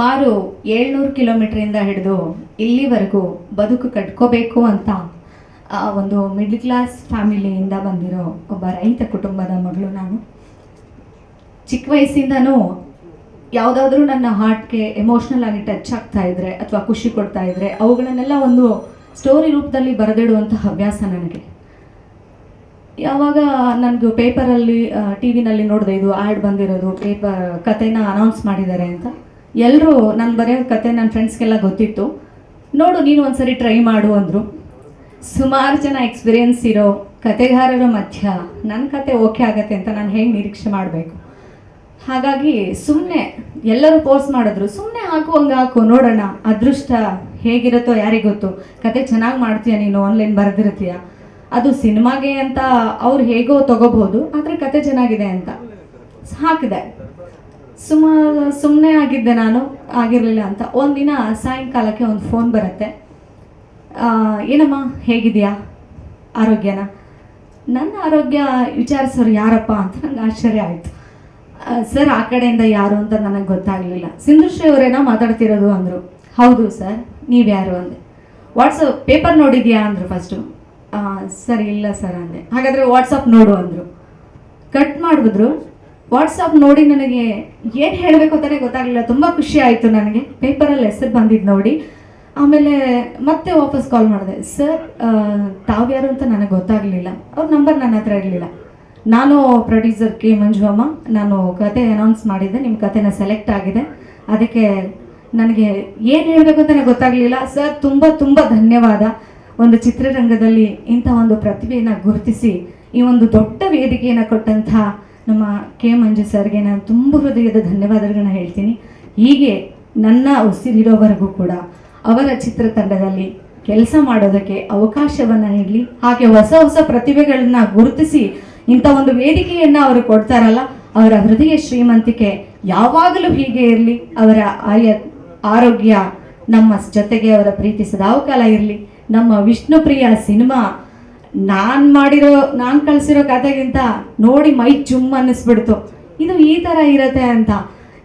ಸುಮಾರು ಏಳ್ನೂರು ಕಿಲೋಮೀಟ್ರಿಂದ ಹಿಡಿದು ಇಲ್ಲಿವರೆಗೂ ಬದುಕು ಕಟ್ಕೋಬೇಕು ಅಂತ ಆ, ಒಂದು ಮಿಡ್ಲ್ ಕ್ಲಾಸ್ ಫ್ಯಾಮಿಲಿಯಿಂದ ಬಂದಿರೋ ಒಬ್ಬ ರೈತ ಕುಟುಂಬದ ಮಗಳು ನಾನು. ಚಿಕ್ಕ ವಯಸ್ಸಿಂದನೂ ಯಾವುದಾದ್ರೂ ನನ್ನ ಹಾರ್ಟ್ಗೆ ಎಮೋಷ್ನಲ್ ಆಗಿ ಟಚ್ ಆಗ್ತಾ ಇದ್ರೆ ಅಥವಾ ಖುಷಿ ಕೊಡ್ತಾ ಇದ್ರೆ ಅವುಗಳನ್ನೆಲ್ಲ ಒಂದು ಸ್ಟೋರಿ ರೂಪದಲ್ಲಿ ಬರೆದಿಡುವಂಥ ಹವ್ಯಾಸ ನನಗೆ. ಯಾವಾಗ ನನಗೆ ಪೇಪರಲ್ಲಿ ಟಿ ವಿನಲ್ಲಿ ನೋಡಿದೆ ಇದು ಆ್ಯಡ್ ಬಂದಿರೋದು ಪೇಪರ್ ಕಥೆನ ಅನೌನ್ಸ್ ಮಾಡಿದ್ದಾರೆ ಅಂತ. ಎಲ್ಲರೂ ನಾನು ಬರೆಯೋ ಕತೆ ನನ್ನ ಫ್ರೆಂಡ್ಸ್ಗೆಲ್ಲ ಗೊತ್ತಿತ್ತು. ನೋಡು, ನೀನು ಒಂದ್ಸರಿ ಟ್ರೈ ಮಾಡು ಅಂದರು. ಸುಮಾರು ಜನ ಎಕ್ಸ್ಪೀರಿಯನ್ಸ್ ಇರೋ ಕತೆಗಾರರ ಮಧ್ಯ ನನ್ನ ಕತೆ ಓಕೆ ಆಗತ್ತೆ ಅಂತ ನಾನು ಹೇಗೆ ನಿರೀಕ್ಷೆ ಮಾಡಬೇಕು? ಹಾಗಾಗಿ ಸುಮ್ಮನೆ ಎಲ್ಲರೂ ಪೋಸ್ಟ್ ಮಾಡಿದ್ರು. ಸುಮ್ಮನೆ ಹಾಕು, ಹಂಗೆ ಹಾಕು, ನೋಡೋಣ, ಅದೃಷ್ಟ ಹೇಗಿರುತ್ತೋ ಯಾರಿಗೆ ಗೊತ್ತು? ಕತೆ ಚೆನ್ನಾಗಿ ಮಾಡ್ತೀಯ ನೀನು? ಆನ್ಲೈನ್ ಬರೆದಿರ್ತೀಯ? ಅದು ಸಿನಿಮಾಗೆ ಅಂತ ಅವ್ರು ಹೇಗೋ ತಗೋಬಹುದು, ಆದರೆ ಕತೆ ಚೆನ್ನಾಗಿದೆ ಅಂತ. ಹಾಕಿದೆ. ಸುಮ ಸುಮ್ಮನೆ ಆಗಿದ್ದೆ ನಾನು, ಆಗಿರಲಿಲ್ಲ ಅಂತ. ಒಂದಿನ ಸಾಯಂಕಾಲಕ್ಕೆ ಒಂದು ಫೋನ್ ಬರುತ್ತೆ. ಏನಮ್ಮ ಹೇಗಿದೆಯಾ ಆರೋಗ್ಯನ? ನನ್ನ ಆರೋಗ್ಯ ವಿಚಾರಿಸೋರು ಯಾರಪ್ಪ ಅಂತ ನಂಗೆ ಆಶ್ಚರ್ಯ ಆಯಿತು. ಸರ್, ಆ ಕಡೆಯಿಂದ ಯಾರು ಅಂತ ನನಗೆ ಗೊತ್ತಾಗಲಿಲ್ಲ. ಸಿಂಧುಶ್ರೀ ಅವರೇನೋ ಮಾತಾಡ್ತಿರೋದು ಅಂದರು. ಹೌದು ಸರ್, ನೀವ್ಯಾರು? ಅಂದೆ. ವಾಟ್ಸಪ್, ಪೇಪರ್ ನೋಡಿದ್ಯಾ? ಅಂದರು ಫಸ್ಟು. ಸರ್, ಇಲ್ಲ ಸರ್, ಅಂದೆ. ಹಾಗಾದರೆ ವಾಟ್ಸಪ್ ನೋಡು, ಅಂದರು. ಕಟ್ ಮಾಡಿಬಿದ್ರು ವಾಟ್ಸಪ್ ನೋಡಿ ನನಗೆ ಏನು ಹೇಳಬೇಕು ಅಂತಲೇ ಗೊತ್ತಾಗಲಿಲ್ಲ. ತುಂಬ ಖುಷಿ ಆಯಿತು ನನಗೆ. ಪೇಪರಲ್ಲಿ ಹೆಸರು ಬಂದಿದ್ದು ನೋಡಿ. ಆಮೇಲೆ ಮತ್ತೆ ವಾಪಸ್ ಕಾಲ್ ಮಾಡಿದೆ. ಸರ್ ತಾವ್ಯಾರು ಅಂತ ನನಗೆ ಗೊತ್ತಾಗಲಿಲ್ಲ. ಅವ್ರ ನಂಬರ್ ನನ್ನ ಹತ್ರ ಇರಲಿಲ್ಲ. ನಾನು ಪ್ರೊಡ್ಯೂಸರ್ ಕೆ ಮಂಜು ಅಮ್ಮ ನಾನು ಕತೆ ಅನೌನ್ಸ್ ಮಾಡಿದ್ದೆ. ನಿಮ್ಮ ಕತೆನ ಸೆಲೆಕ್ಟ್ ಆಗಿದೆ. ಅದಕ್ಕೆ ನನಗೆ ಏನು ಹೇಳಬೇಕು ಅಂತಲೇ ಗೊತ್ತಾಗಲಿಲ್ಲ. ಸರ್ ತುಂಬ ತುಂಬ ಧನ್ಯವಾದ. ಒಂದು ಚಿತ್ರರಂಗದಲ್ಲಿ ಇಂಥ ಒಂದು ಪ್ರತಿಭೆಯನ್ನು ಗುರುತಿಸಿ, ಈ ಒಂದು ದೊಡ್ಡ ವೇದಿಕೆಯನ್ನು ಕೊಟ್ಟಂಥ ನಮ್ಮ ಕೆ ಮಂಜು ಸರ್ಗೆ ನಾನು ತುಂಬ ಹೃದಯದ ಧನ್ಯವಾದಗಳನ್ನ ಹೇಳ್ತೀನಿ. ಹೀಗೆ ನನ್ನ ಉಸಿರಿರೋವರೆಗೂ ಕೂಡ ಅವರ ಚಿತ್ರತಂಡದಲ್ಲಿ ಕೆಲಸ ಮಾಡೋದಕ್ಕೆ ಅವಕಾಶವನ್ನು ನೀಡಲಿ. ಹಾಗೆ ಹೊಸ ಹೊಸ ಪ್ರತಿಭೆಗಳನ್ನ ಗುರುತಿಸಿ ಇಂಥ ಒಂದು ವೇದಿಕೆಯನ್ನ ಅವರು ಕೊಡ್ತಾರಲ್ಲ, ಅವರ ಹೃದಯ ಶ್ರೀಮಂತಿಕೆ ಯಾವಾಗಲೂ ಹೀಗೆ ಇರಲಿ. ಅವರ ಆಯ, ಆರೋಗ್ಯ ನಮ್ಮ ಜೊತೆಗೆ ಅವರ ಪ್ರೀತಿ ಸದಾವಕಾಲ ಇರಲಿ. ನಮ್ಮ ವಿಷ್ಣುಪ್ರಿಯ ಸಿನಿಮಾ ನಾನು ಮಾಡಿರೋ, ನಾನು ಕಳಿಸಿರೋ ಕಥೆಗಿಂತ ನೋಡಿ ಮೈ ಚುಮ್ ಅನ್ನಿಸ್ಬಿಡ್ತು. ಇದು ಈ ಥರ ಇರತ್ತೆ ಅಂತ.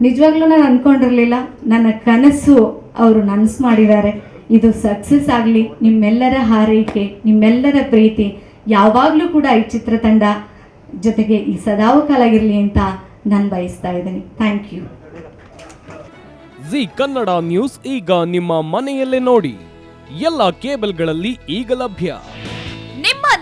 ನಿಜವಾಗ್ಲೂ ನಾನು ಅಂದ್ಕೊಂಡಿರಲಿಲ್ಲ ನನ್ನ ಕನಸು ಅವರು ನನಸು ಮಾಡಿದ್ದಾರೆ. ಇದು ಸಕ್ಸಸ್ ಆಗಲಿ, ನಿಮ್ಮೆಲ್ಲರ ಹಾರೈಕೆ, ನಿಮ್ಮೆಲ್ಲರ ಪ್ರೀತಿ, ಯಾವಾಗಲೂ ಕೂಡ ಈ ಚಿತ್ರತಂಡ ಜೊತೆಗೆ ಈ ಸದಾವಕಾಲ ಆಗಿರಲಿ ಅಂತ ನಾನು ಬಯಸ್ತಾ ಇದ್ದೀನಿ. Thank you Zee Kannada news ಈಗ ನಿಮ್ಮ ಮನೆಯಲ್ಲೇ ನೋಡಿ. ಎಲ್ಲ ಕೇಬಲ್ಗಳಲ್ಲಿ ಈಗ ಲಭ್ಯ.